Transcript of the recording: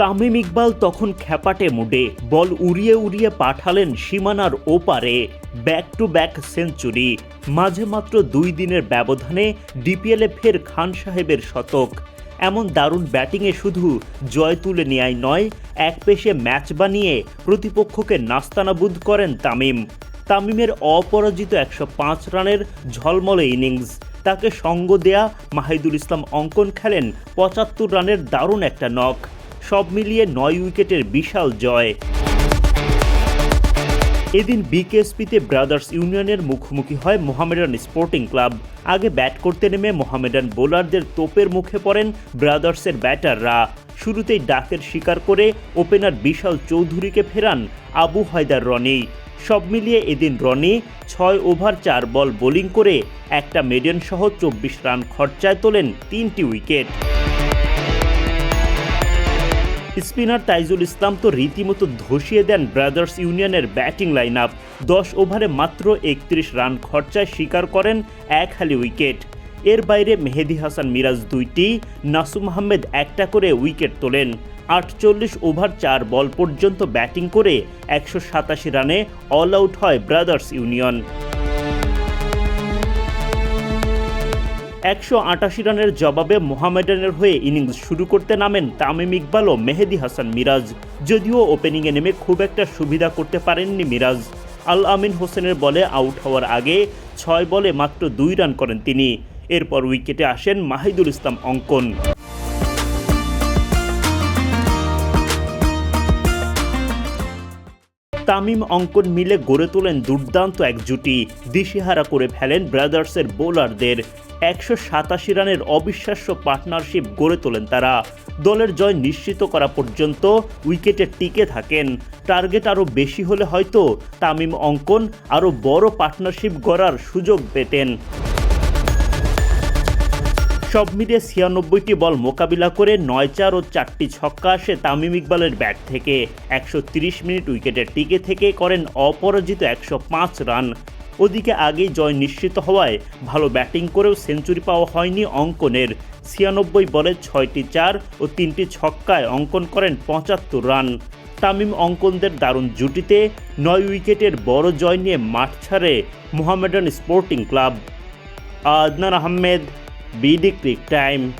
তামিম ইকবাল তখন খ্যাপাটে মুডে। বল উড়িয়ে উড়িয়ে পাঠালেন সীমানার ওপারে। ব্যাক টু ব্যাক সেঞ্চুরি মাঝে মাত্র দুই দিনের ব্যবধানে ডিপিএলে ফের খান সাহেবের শতক। এমন দারুণ ব্যাটিংয়ে শুধু জয় তুলে নেয় নয়, এক পেশে ম্যাচ বানিয়ে প্রতিপক্ষকে নাস্তানাবুদ করেন তামিম। তামিমের অপরাজিত একশো পাঁচ রানের ঝলমলে ইনিংস। তাকে সঙ্গ দেয়া মাহিদুল ইসলাম অঙ্কন খেলেন পঁচাত্তর রানের দারুণ একটা নক সব মিলিয়ে নয় উইকেটের বিশাল জয়। এদিন বিকেএসপিতে ব্রাদার্স ইউনিয়নের মুখোমুখি হয় মোহামেডান স্পোর্টিং ক্লাব। আগে ব্যাট করতে নেমে মোহামেডান বোলারদের তোপের মুখে পড়েন ব্রাদার্সের ব্যাটাররা। শুরুতেই ডাকের শিকার করে ওপেনার বিশাল চৌধুরীকে ফেরান আবু হায়দার রনি। সব মিলিয়ে এদিন রনি ছয় ওভার চার বল বোলিং করে একটা মেডেন সহ চব্বিশ রান খরচায় তোলেন তিনটি উইকেট। স্পিনার তাইজুল ইসলাম তো রীতিমতো ধসিয়ে দেন ব্রাদার্স ইউনিয়নের ব্যাটিং লাইন আপ দশ ওভারে মাত্র একত্রিশ রান খরচায় শিকার করেন এক হালি উইকেট। এর বাইরে মেহেদি হাসান মিরাজ দুইটি, নাসুম আহমেদ একটা করে উইকেট তোলেন। আটচল্লিশ ওভার চার বল পর্যন্ত ব্যাটিং করে একশো সাতাশি রানে অল আউট হয় ব্রাদার্স ইউনিয়ন। একশো আটাশি রানের জবাবে মোহামেডানের হয়ে ইনিংস শুরু করতে নামেন তামিম ইকবাল ও মেহেদি হাসান মিরাজ। যদিও ওপেনিংয়ে নেমে খুব একটা সুবিধা করতে পারেননি মিরাজ। আল আমিন হোসেনের বলে আউট হওয়ার আগে ছয় বলে মাত্র দুই রান করেন তিনি। এরপর উইকেটে আসেন মাহিদুল ইসলাম অঙ্কন। তামিম অঙ্কন মিলে গড়ে তোলেন দুর্দান্ত এক জুটি। দিশেহারা করে ফেলেন ব্রাদার্সের বোলারদের। একশো সাতাশি রানের অবিশ্বাস্য পার্টনারশিপ গড়ে তোলেন তারা। দলের জয় নিশ্চিত করা পর্যন্ত উইকেটে টিকে থাকেন। টার্গেট আরও বেশি হলে হয়তো তামিম অঙ্কন আরও বড় পার্টনারশিপ গড়ার সুযোগ পেতেন। সব মিলিয়ে ছিয়ানব্বইটি বল মোকাবিলা করে নয় চার ও চারটি ছক্কা আসে তামিম ইকবালের ব্যাট থেকে। একশো মিনিট উইকেটে টিকে থেকে করেন অপরাজিত একশো পাঁচ রান। ওদিকে আগেই জয় নিশ্চিত হওয়ায় ভালো ব্যাটিং করেও সেঞ্চুরি পাওয়া হয়নি অঙ্কনের। ছিয়ানব্বই বলে ছয়টি চার ও তিনটি ছক্কায় অঙ্কন করেন পঁচাত্তর রান। তামিম অঙ্কনদের দারুণ জুটিতে নয় উইকেটের বড় জয় নিয়ে মাঠ ছাড়ে Mohammedan sporting club. Adnan Ahmed Be the Quick Time.